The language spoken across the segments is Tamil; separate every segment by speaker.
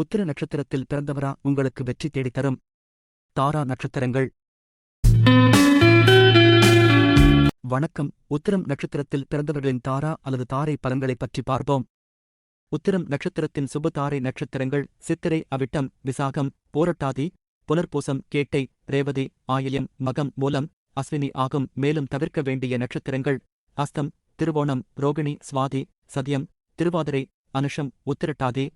Speaker 1: உத்திர நட்சத்திரத்தில் பிறந்தவரா உங்களுக்கு வெற்றி தேடித் தரும். தாரா நட்சத்திரங்கள். வணக்கம். உத்திரம் நட்சத்திரத்தில் பிறந்தவர்களின் தாரா அல்லது தாரை பலன்களைப் பற்றி பார்ப்போம். உத்திரம் நட்சத்திரத்தின் சுப தாரை நட்சத்திரங்கள் சித்திரை அவிட்டம் விசாகம் போரட்டாதி புனர்பூசம் கேட்டை ரேவதி ஆயில்யம் மகம் மூலம் அஸ்வினி ஆகும். மேலும் தவிர்க்க வேண்டிய நட்சத்திரங்கள் அஸ்தம் திருவோணம் ரோகிணி சுவாதி சதியம் திருவாதிரை அனுஷம் உத்திரட்டாதி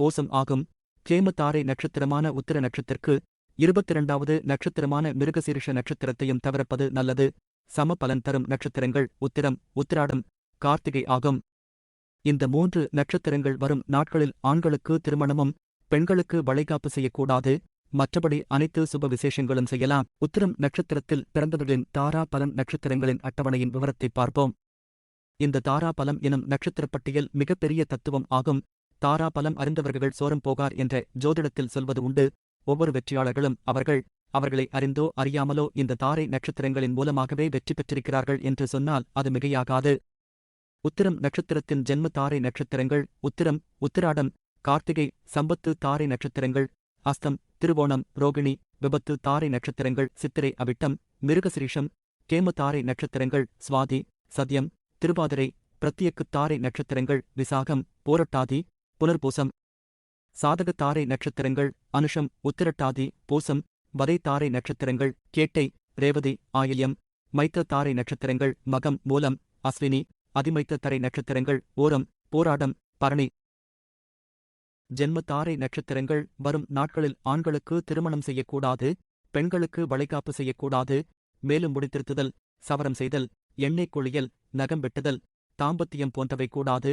Speaker 1: போசம் ஆகும். கேமத்தாரை நட்சத்திரமான உத்திர நட்சத்திற்கு இருபத்திரண்டாவது நட்சத்திரமான மிருகசீரிஷ நட்சத்திரத்தையும் தவிர்ப்பது நல்லது. சம பலன் தரும் நட்சத்திரங்கள் உத்திரம் உத்திராடம் கார்த்திகை ஆகும். இந்த மூன்று நட்சத்திரங்கள் வரும் நாட்களில் ஆண்களுக்கு திருமணமும் பெண்களுக்கு வளைகாப்பு செய்யக்கூடாது. மற்றபடி அனைத்து சுப விசேஷங்களும் செய்யலாம். உத்திரம் நட்சத்திரத்தில் பிறந்தவர்களின் தாரா பலன் நட்சத்திரங்களின் அட்டவணையின் விவரத்தை பார்ப்போம். இந்த தாரா பலம் எனும் நட்சத்திரப் பட்டியல் மிகப்பெரிய தத்துவம் ஆகும். தாரா பலம் அறிந்தவர்கள் சோரம் போகார் என்ற ஜோதிடத்தில் சொல்வது உண்டு. ஒவ்வொரு வெற்றியாளர்களும் அவர்கள் அவர்களை அறிந்தோ அறியாமலோ இந்த தாரை நட்சத்திரங்களின் மூலமாகவே வெற்றி பெற்றிருக்கிறார்கள் என்று சொன்னால் அது மிகையாகாது. உத்திரம் நட்சத்திரத்தின் ஜென்ம தாரை நட்சத்திரங்கள் உத்திரம் உத்திராடம் கார்த்திகை சம்பத்து தாரை நட்சத்திரங்கள் அஸ்தம் திருவோணம் ரோகிணி விபத்து தாரை நட்சத்திரங்கள் சித்திரை அவிட்டம் மிருகசிரீஷம் கேம தாரை நட்சத்திரங்கள் சுவாதி சத்யம் திருவாதிரை பிரத்யக்கு தாரை நட்சத்திரங்கள் விசாகம் போரட்டாதி புனர்பூசம். சாதக தாரை நட்சத்திரங்கள் அனுஷம் உத்திரட்டாதி பூசம் வதை தாரை நட்சத்திரங்கள் கேட்டை ரேவதி ஆயில்யம் மைத்த தாரை நட்சத்திரங்கள் மகம் மூலம் அஸ்வினி அதிமைத்த தரை நட்சத்திரங்கள் ஓரம் போராடம் பரணி. ஜென்ம தாரை நட்சத்திரங்கள் வரும் நாட்களில் ஆண்களுக்கு திருமணம் செய்யக்கூடாது பெண்களுக்கு வளைகாப்பு செய்யக்கூடாது மேலும் முடித்திருத்துதல் சவரம் செய்தல் எண்ணெய் குளியல் நகம் வெட்டுதல் தாம்பத்தியம் போன்றவை கூடாது